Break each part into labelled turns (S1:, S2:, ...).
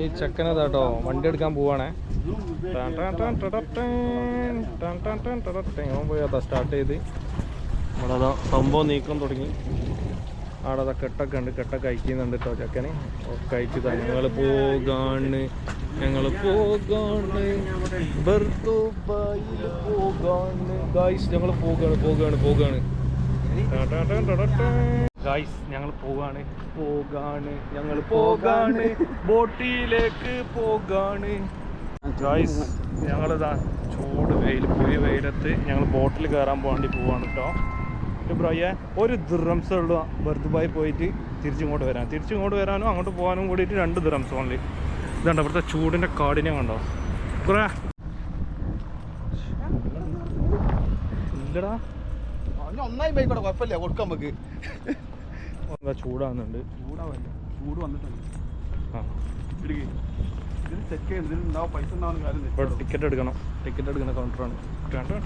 S1: ഈ ചെക്കനതാട്ടോ വണ്ടി എടുക്കാൻ പോവാണേ. അതാ സ്റ്റാർട്ട് ചെയ്ത്. അതാ സംഭവം നീക്കം തുടങ്ങി. അവിടെ അതാ കെട്ടൊക്കെ ഉണ്ട് കെട്ടൊക്കെ അയക്കുന്നുണ്ട് കേട്ടോ ചെക്കന്. ഒക്കെ അയച്ചതാ ഞങ്ങൾ പോകാണ് ഞങ്ങൾ പോകാണ്. പോകാണ്. ഗായ്സ് ഞങ്ങൾ പോകാണ് പോകാണ് പോകാണ്. ഗായ്സ് ഞങ്ങൾ പോകാണ് പോകാണ്. ഞങ്ങൾ പോകാണ്. ബോട്ടിയിലേക്ക് പോകാണ്. ഗായ്സ് ഞങ്ങളിതാ ചൂട് വെയിൽ പുതിയ വെയിലത്ത് ഞങ്ങൾ ബോട്ടിൽ കയറാൻ വേണ്ടി പോവാണ് കേട്ടോ ബ്രോയെ ഒരു ദിറംസ് ഉള്ളു. ബർദുബായി പോയിട്ട് തിരിച്ചിങ്ങോട്ട് വരാൻ തിരിച്ചിങ്ങോട്ട് വരാനും അങ്ങോട്ട് പോകാനും കൂടിയിട്ട് രണ്ട് ദിറംസ് ഓൺലി ഇതുണ്ട് ഇവിടുത്തെ ചൂടിന്റെ കാടിനെ കണ്ടോ? കുറേ ഇല്ലടാ.
S2: ഒന്നായി ബൈക്കോടെ കുഴപ്പമില്ല. കൊടുക്കാം നമുക്ക്.
S1: എന്താ ചൂടാകുന്നുണ്ട്
S2: ചൂടാവല്ല ചൂട് വന്നിട്ടുണ്ട് ഇതിന് ചെക്ക് ചെയ്ത് പൈസ ഉണ്ടാവുന്ന കാര്യം
S1: ഇപ്പോൾ ടിക്കറ്റ് എടുക്കണം ടിക്കറ്റ് എടുക്കുന്ന കൗണ്ടറാണ് എങ്ങോട്ടാടാ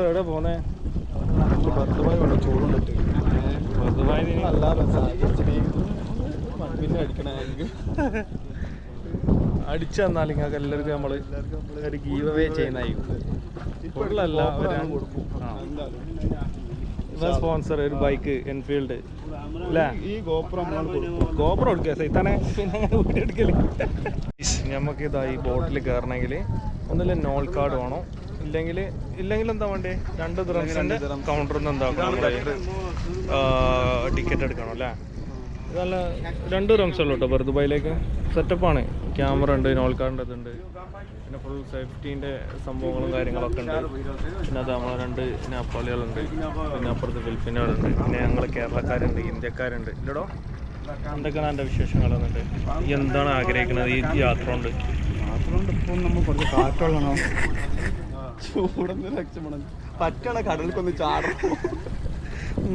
S1: ബ്രോ എവിടെ പോണേ
S2: ബർത്തുമായി വേണം ചൂടുണ്ടിട്ട്
S1: വെറുതെ
S2: നല്ല പിന്നെ അടിക്കണേ
S1: അടിച്ചു തന്നാൽ നിങ്ങൾക്ക് എല്ലാവർക്കും നമ്മൾ ഒരു ഗീവ് അവേ ചെയ്യുന്നതായിരിക്കും ഫുള്ളല്ല സ്പോൺസർ ഒരു ബൈക്ക് എൻഫീൽഡ് അല്ലേ
S2: ഈ ഗോപുരം
S1: ഗോപുരം എടുക്കുക സൈത്താനെ. പിന്നെ അങ്ങനെ വീഡിയോ നമുക്ക് ഇതാ ഈ ബോട്ടിൽ കയറണമെങ്കിൽ ഒന്നുമില്ല നോൾ കാർഡ് വേണം. ഇല്ലെങ്കിൽ ഇല്ലെങ്കിൽ എന്താ വേണ്ടേ? രണ്ട് ദിറംസിന്റെ കൗണ്ടറിൽ നിന്ന് എന്താക്കണം ടിക്കറ്റ് എടുക്കണം അല്ലേ? ഇതല്ല നല്ല രണ്ട് ദിറംസ് ഉള്ളൂ കേട്ടോ ബർദുബായിലേക്ക് സെറ്റപ്പാണ് ക്യാമറ ഉണ്ട് നോൾ കാർഡിന്റെ ഇതുണ്ട്. പിന്നെ ഫുൾ സേഫ്റ്റീന്റെ സംഭവങ്ങളും കാര്യങ്ങളൊക്കെ ഉണ്ട്. പിന്നെ അത് നമ്മളെ രണ്ട് നേപ്പാളികളുണ്ട്. പിന്നെ അപ്പുറത്ത് ഫിലിപ്പീനുകളുണ്ട്. പിന്നെ ഞങ്ങൾ കേരളക്കാരുണ്ട് ഇന്ത്യക്കാരുണ്ട്. ഇല്ലടോ? എന്തൊക്കെയാണ് എന്റെ വിശേഷങ്ങളെന്നുണ്ട്? ഈ എന്താണ് ആഗ്രഹിക്കുന്നത്? ഈ യാത്ര കൊണ്ട്
S2: മാത്രം ഇപ്പം നമ്മൾ കുറച്ച് കാറ്റുള്ളണോ. ചൂടൊന്ന് രക്ഷപ്പെടണം പറ്റണ കടലിക്കൊന്ന് ചാടും.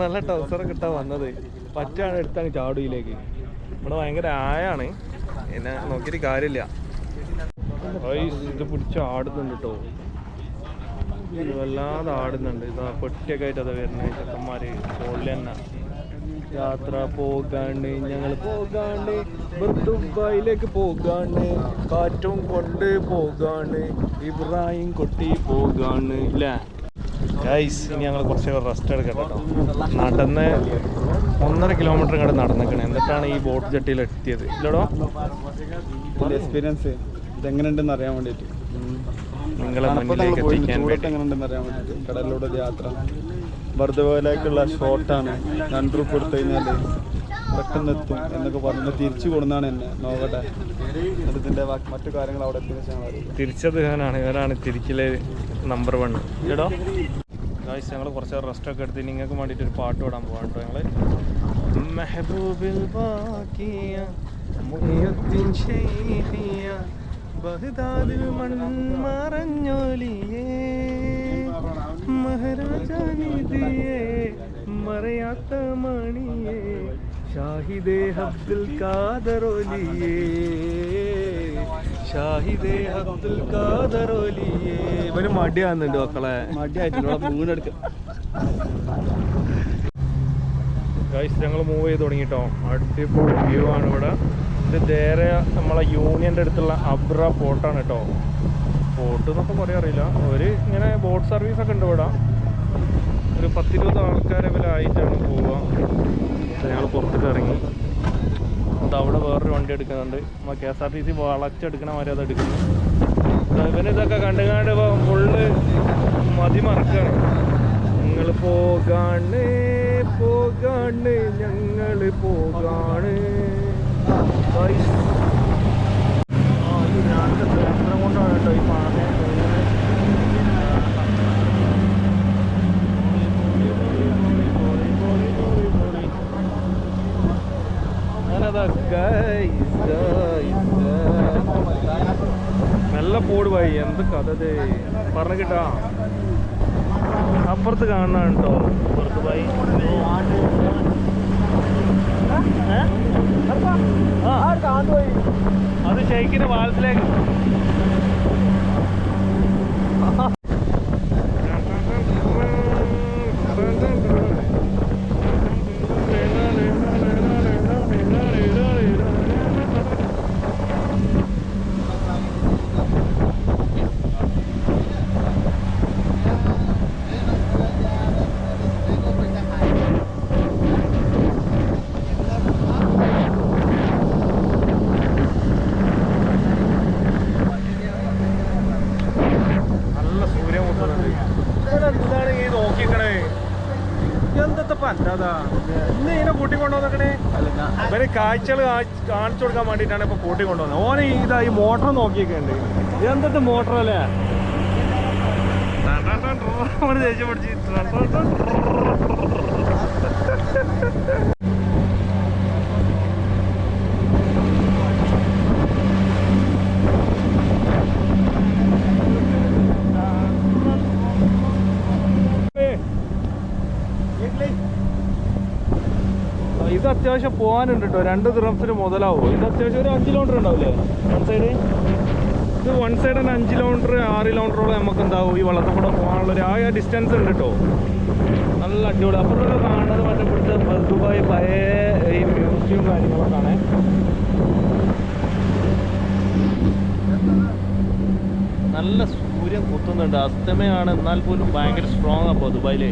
S1: നല്ല ടൗസർ കിട്ടാൻ വന്നത്. പറ്റാണ് എടുത്താണ് ചാടുയിലേക്ക് ഇവിടെ ഭയങ്കര ആയാണ്. എന്നെ നോക്കിയിട്ട് കാര്യമില്ല. ഇത് പിടിച്ച് ആടുന്നുണ്ട് കേട്ടോ. വല്ലാതെ ആടുന്നുണ്ട്. ഇതാ പൊട്ടിയൊക്കെ ആയിട്ട് അതാ വരുന്നത്. ചെക്കന്മാര് തോളിൽ തന്നെ. യാത്ര പോകാണ്ട് ഞങ്ങൾ പോകാണ്ട് ദുബായിലേക്ക് പോകാണ്ട് കാറ്റും കൊണ്ട് പോകാണ്ട് ഇബ്രാഹിം കൊട്ടി പോകാണ്ട് ഇല്ലേ? ഗൈസ് ഇനി ഞങ്ങൾ കുറച്ച് റെസ്റ്റ് എടുക്കട്ടെ കേട്ടോ നടന്ന് ഒന്നര കിലോമീറ്റർ ഇങ്ങോട്ട് നടന്നിക്കണേ. എന്നിട്ടാണ് ഈ ബോട്ട് ജട്ടിയിൽ എത്തിയത്. ഇല്ലടോ?
S2: എക്സ്പീരിയൻസ് ഇതെങ്ങനെയുണ്ടെന്ന് അറിയാൻ വേണ്ടിയിട്ട്.
S1: നിങ്ങളെ മുന്നിലേക്ക് എത്തിക്കാൻ വേണ്ടി.
S2: കടലിലൂടെ യാത്ര. ബർദുബയിലേക്കുള്ള ഷോട്ടാണ് രണ്ട് രൂപ കൊടുത്തു കഴിഞ്ഞാൽ പെട്ടെന്ന് എത്തും എന്നൊക്കെ പറഞ്ഞ്. തിരിച്ചു കൊടുന്നാണ് എന്നെ. നോക്കട്ടെ. ഇതിന്റെ മറ്റു കാര്യങ്ങൾ അവിടെ
S1: തിരിച്ചത് ഇവനാണ് ഇവനാണ് തിരിക്കലെ നമ്പർ വൺ കേട്ടോ ഗായ്സ് ഞങ്ങൾ കുറച്ച് റെസ്റ്റ് ഒക്കെ എടുത്ത് നിങ്ങൾക്ക് വേണ്ടിയിട്ട് ഒരു പാട്ട് പാടാൻ പോകാം കേട്ടോ ഞങ്ങൾ മെഹബൂബിൽ ബാക്കിയ മുഹിയുദ്ദീൻ ഷെയ്ഖിയ ബഗ്ദാദിൽ മൺമറഞ്ഞൊലിയേ മഹാരാജാനിധിയേ മറയാത്ത മണിയേ. ഷാഹിദേ അബ്ദുൽ കാദറോലിയേ ഷാഹിദേ അബ്ദുൽ കാദറോലിയേ ഇവന് മടിയാന്നുണ്ട് മക്കളെ.
S2: മടിയായിട്ടുണ്ട്. വീടെടുക്ക
S1: ഗൈസ് ഞങ്ങൾ മൂവ് ചെയ്ത് തുടങ്ങിട്ടോ. അടിപൊളി വ്യൂ ആണ് ഇവിടെ. ഇത് നേരെ നമ്മളെ യൂണിയന്റെ അടുത്തുള്ള അബ്ര പോർട്ടാണ് കേട്ടോ. പോർട്ട് എന്നൊക്കെ പറയാൻ അറിയില്ല. അവർ ഇങ്ങനെ ബോട്ട് സർവീസ് ഒക്കെ ഉണ്ട് ഇവിടെ. ഒരു പത്തിരുപത് ആൾക്കാരെ വില ആയിട്ടാണ് പോവുക. ഞങ്ങൾ പുറത്തേക്ക് ഇറങ്ങി. അത് അവിടെ വേറൊരു വണ്ടി എടുക്കുന്നുണ്ട്. നമ്മൾ K S R T C വളച്ചെടുക്കണ മാതിരി അത് എടുക്കുന്നു. ഇവനിതൊക്കെ കണ്ടുകാണ്ട് ഫുള്ള് മതി മറക്കാണ്. നിങ്ങൾ പോകാണ് പോകാണ് ഞങ്ങൾ പോകാണ്. നല്ല പോട് പോയി എന്ത് കഥ ഇത്? പറഞ്ഞു കിട്ടാ. അപ്പുറത്ത് കാണുന്നുണ്ടോ അപ്പുറത്ത് പോയി. അത് ഷെയ്ക്കിന്റെ വാലത്തിലേക്ക് കാഴ്ചകൾ കാണിച്ചു കൊടുക്കാൻ വേണ്ടിയിട്ടാണ് ഇപ്പൊ കൂട്ടി കൊണ്ടുവന്നത്. ഓന ഇതാ ഈ മോട്ടർ നോക്കിയൊക്കെയുണ്ട് എന്തൊക്കെ മോട്ടർ അല്ലേ? ദേഷ്യം പിടിച്ച് ഇത് അത്യാവശ്യം പോകാനുണ്ട് കേട്ടോ രണ്ട് ദിറംസിന് മുതലാവോ. ഇത് അത്യാവശ്യം ഒരു അഞ്ച് കിലോമീറ്റർ ഉണ്ടാവില്ലേ? വൺ സൈഡ് ഇത് വൺ സൈഡ് തന്നെ അഞ്ച് കിലോമീറ്റർ ആറ് കിലോമീറ്ററോളം നമുക്ക് എന്താവും ഈ വള്ളത്തിൽ പോകാനുള്ള ഒരു ആ ഡിസ്റ്റൻസ് ഉണ്ട് കേട്ടോ നല്ല അടിപൊളി. അപ്പുറത്തൊക്കെ കാണുന്നത് മറ്റേ ഇവിടുത്തെ ദുബായ് പഴയ ഈ മ്യൂസിയം കാര്യങ്ങളൊക്കെ ആണ്. നല്ല സൂര്യൻ കുത്തുന്നുണ്ട്. അസ്തമയാണ് എന്നാൽ പോലും ഭയങ്കര സ്ട്രോങ് അപ്പോൾ ദുബായിലേ.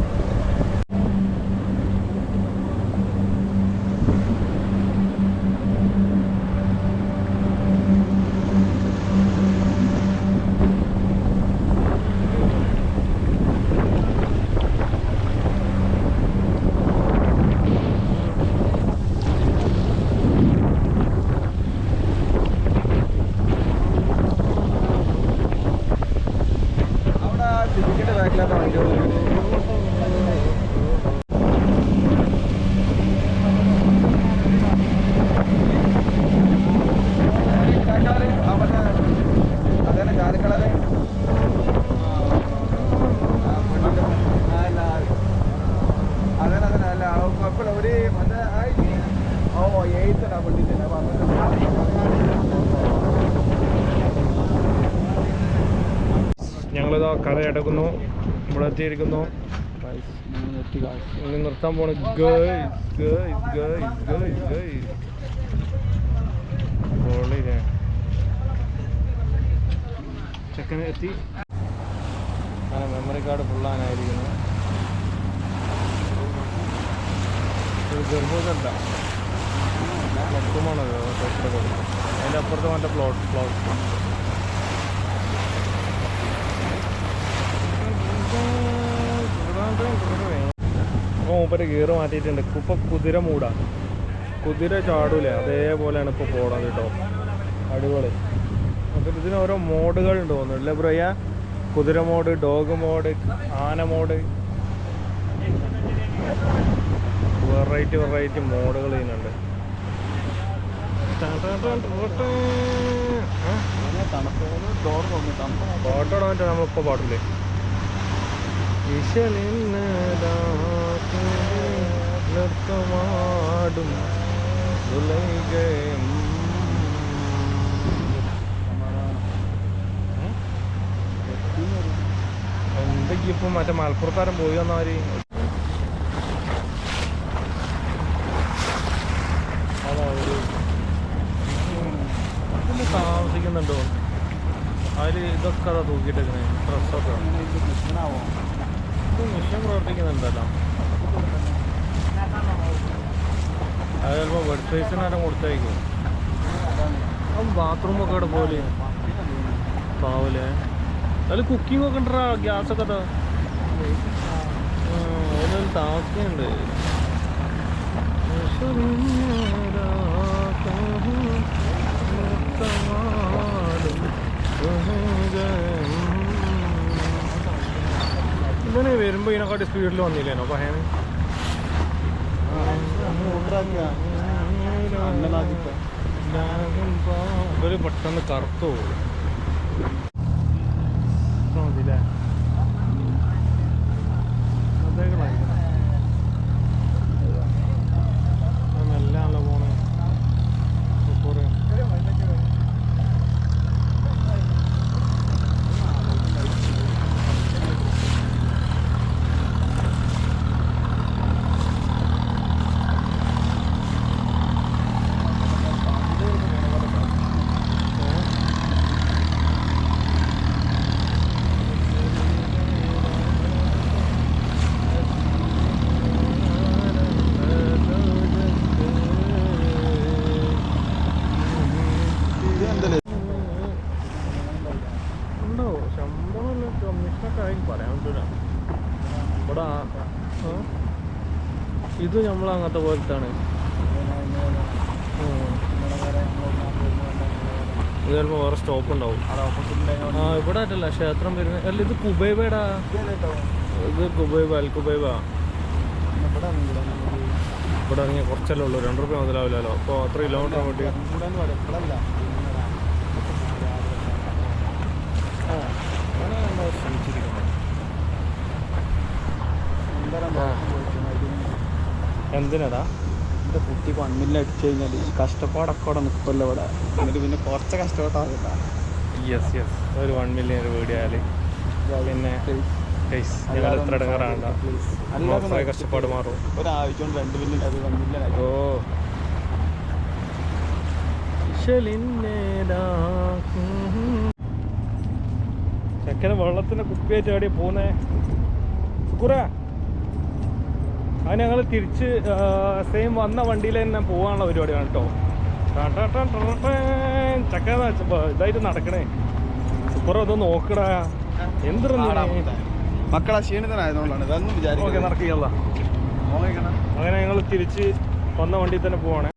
S1: അടക്കുന്നു ഇവിടെ എത്തിയിരിക്കുന്നു. ഇനി നിർത്താൻ പോണ. എത്തി. മെമ്മറി കാർഡ് ഫുള്ളാനായിരിക്കുന്നു ഗർഭോദല്ല പ്ലട്ടുമാണത് അതിന്റെ അപ്പുറത്ത് മറ്റേ പ്ലോട്ട് പ്ലോട്ട് അപ്പോൾ മൂപ്പര് ഗിയർ മാറ്റിയിട്ടുണ്ട്. ഇപ്പൊ കുതിര മൂടാ. കുതിര ചാടൂലേ? അതേപോലെയാണ് ഇപ്പോൾ പോണത് കേട്ടോ അടിപൊളി. അപ്പം ഇതിന് ഓരോ മോഡുകൾ ഉണ്ട് തോന്നുന്നു. അല്ലേ ബ്രയ്യ? കുതിര മോഡ് ഡോഗ് മോഡ് ആന മോഡ്. വെറൈറ്റി വെറൈറ്റി മോഡുകൾ ഇതിനുണ്ട്. പാട്ടോടാൻ നമ്മളിപ്പോൾ പാട്ടില്ലേ നൃത്തമാടും ഉലകം. എന്തൊക്കെയാ ഇപ്പം മറ്റേ മലപ്പുറത്താരം പോയി വന്നവര് താമസിക്കുന്നുണ്ടോ? അതിൽ ഇതൊക്കെ അതാ തൂക്കിയിട്ടേക്കണേ ഡ്രസ്സൊക്കെ മിഷൻ പ്രവർത്തിക്കുന്നുണ്ടല്ലോ. അത് ചിലപ്പോൾ ബെഡ് സൈസിനാരും കൊടുത്തേക്കും. അപ്പം ബാത്റൂമൊക്കെ അവിടെ പോലെ. പാവലേ അതിൽ കുക്കിംഗ് ഒക്കെ ഉണ്ടോ ഗ്യാസൊക്കെ അതാ അതിലൊരു താമസിക്കുന്നുണ്ട് ഇവന് വരുമ്പോ ഇതിനെക്കാട്ടി സ്പീഡിൽ വന്നില്ലേനോ ഇവർ പെട്ടെന്ന് കറുത്തു പോകും മതില്ലേ മെല്ലാണല്ലോ പോണേ കുറേ
S2: ഇത് എന്തല്ലേ
S1: ശമ്പളമല്ല കമ്മീഷനൊക്കെ ആയി പറയാൻ പറ്റൂല. ഇവിടെ? ഇത് നമ്മൾ അങ്ങനത്തെ പോലത്താണ്. ഇത് ചിലപ്പോൾ വേറെ സ്റ്റോപ്പ് ഉണ്ടാവും ആ ഇവിടെ ആയിട്ടല്ല ക്ഷേത്രം വരുന്നത് അല്ല ഇത് കുബൈബേടാ. ഇത് കുബൈബ അൽ കുബൈബ. ഇവിടെ ഇറങ്ങിയ കുറച്ചല്ലേ ഉള്ളൂ. രണ്ട് റുപ്യ മുതലാവില്ലല്ലോ. അപ്പോൾ അത്ര കിലോമീറ്റർ അങ്ങോട്ട്. എന്തിനടാ?
S2: എന്റെ കുട്ടി പണ്ണില്ല അടിച്ചു കഴിഞ്ഞാൽ കഷ്ടപ്പാടൊക്കെ അവിടെ നിൽക്കുമല്ലോ ഇവിടെ. എന്നിട്ട് പിന്നെ കുറച്ച് കഷ്ടപ്പെട്ടാവില്ല
S1: യെസ് യെസ് ഒരു വൺ മില്യൺ വീഡിയോ ആയാൽ പിന്നെ എത്ര കഷ്ടപ്പാട് മാറും.
S2: ഒരാഴ്ച കൊണ്ട് രണ്ട് മില്യൺ അത് വൺ മില്യൺ
S1: ഓ. ചെക്കന് വെള്ളത്തിന്റെ കുപ്പിയായിട്ട് എവിടെയാ പോന്നേ കുറ. അത് ഞങ്ങൾ തിരിച്ച് സെയിം വന്ന വണ്ടിയിൽ തന്നെ പോകാനുള്ള പരിപാടിയാണ് കേട്ടോ ചക്ക ഇതായിട്ട് നടക്കണേ. സൂപ്പർ അത് നോക്കടാ. എന്തിനാ
S2: മക്കളെ ക്ഷീണിതനായതുകൊണ്ടാണ്. ഇതൊന്നും
S1: നടക്കില്ല അങ്ങനെ ഞങ്ങൾ തിരിച്ച് വന്ന വണ്ടിയിൽ തന്നെ പോവാണ്.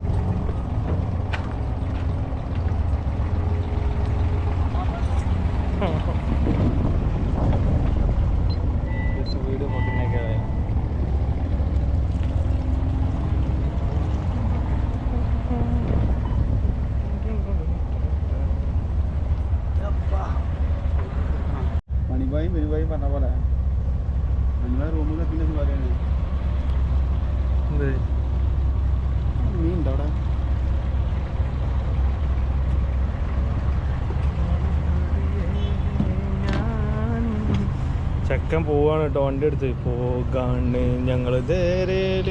S2: പറഞ്ഞ പോലെ. മണിബായി റൂമിൽ എത്തിയിട്ട് പറയണേ മീൻ ഉണ്ടോ അവിടെ?
S1: ചെക്കൻ പോവാണ് കേട്ടോ വണ്ടി എടുത്ത്. പോകാണ് ഞങ്ങൾ ധേരേൽ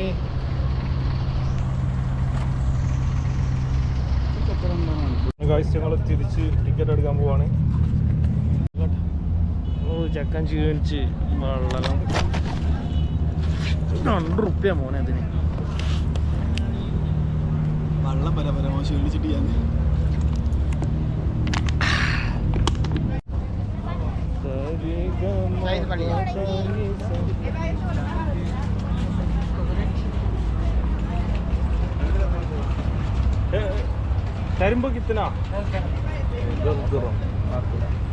S1: കാഴ്ച ഞങ്ങൾ തിരിച്ച് ടിക്കറ്റ് എടുക്കാൻ പോവാണ്. ഓ ചെക്കൻ ക്ഷീണിച്ച് വെള്ളം രണ്ട് റുപ്യ മോനെ അതിന്
S2: വെള്ളം വരെ വരെ മോശം ക്ഷീണിച്ചിട്ട് ഞാൻ
S1: കരിമ്പ് कितना दस dirham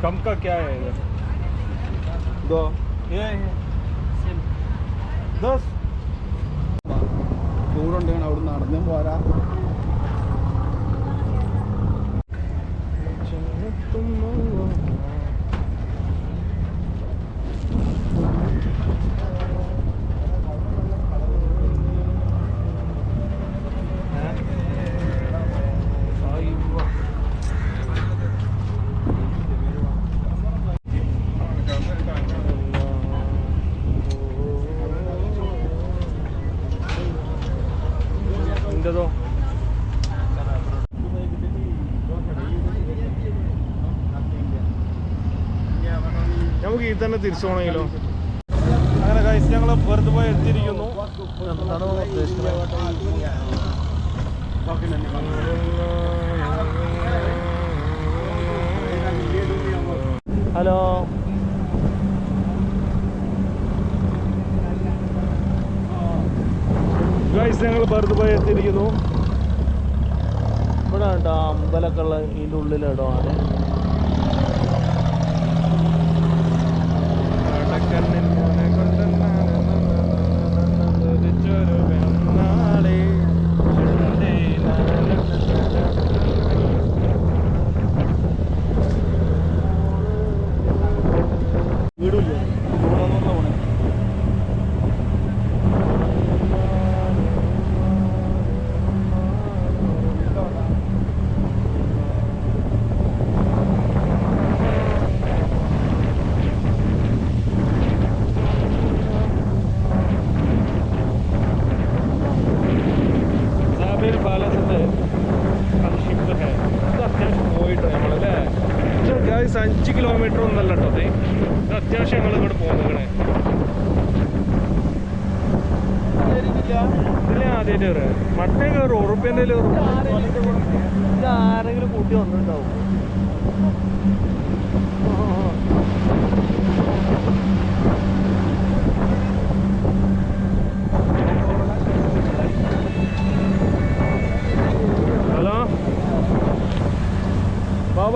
S1: कम का क्या है
S2: दो
S1: ये ദോസ്
S2: ദൂരമുണ്ട് അവിടെ നടന്നും പോരാ.
S1: ചുമത്തുന്നു എന്തതോ നമുക്ക് ഈ തന്നെ തിരിച്ചു പോകണമെങ്കിലോ? അങ്ങനെ കഴിച്ച് ഞങ്ങൾ വെറുതെ പോയി എത്തിയിരിക്കുന്നു. എന്താണോ ഹലോ. ഗൈസ് ഞങ്ങൾ ഭരതുപോയി എത്തിയിരിക്കുന്നു. ഇവിടെ കേട്ടോ അമ്പലമൊക്കെ ഉള്ള ഇതിന്റെ ആണ് കടക്കണ്ണിന്റെ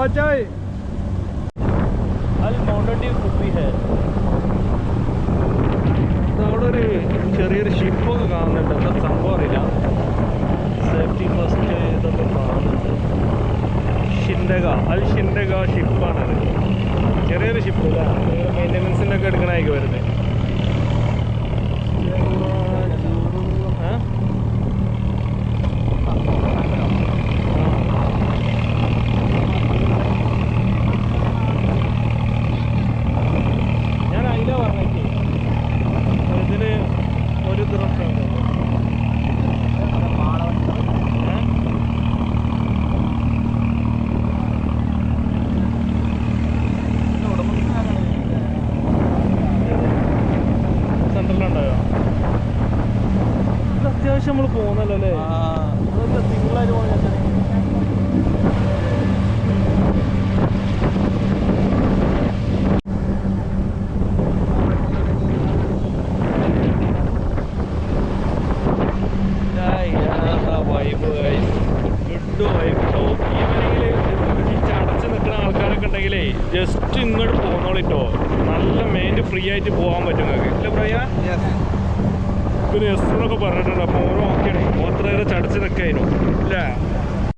S1: बचाई നമ്മൾ പോകുന്നല്ലോ അല്ലേ? ജസ്റ്റ് ഇങ്ങോട്ട് പോകുന്നോളിട്ടോ നല്ല മെയിൻ ഫ്രീ ആയിട്ട് പോകാൻ പറ്റും നിങ്ങൾക്ക്. ഇല്ല പറയാ പിന്നെ എസ് എന്നൊക്കെ പറഞ്ഞിട്ടുണ്ട്. അപ്പോൾ ഓരോ നോക്കിയാണ്. ഓക്കെയാണ് ഓത്രേറെ ചടച്ച് നിൽക്കായിരുന്നു ഇല്ലേ?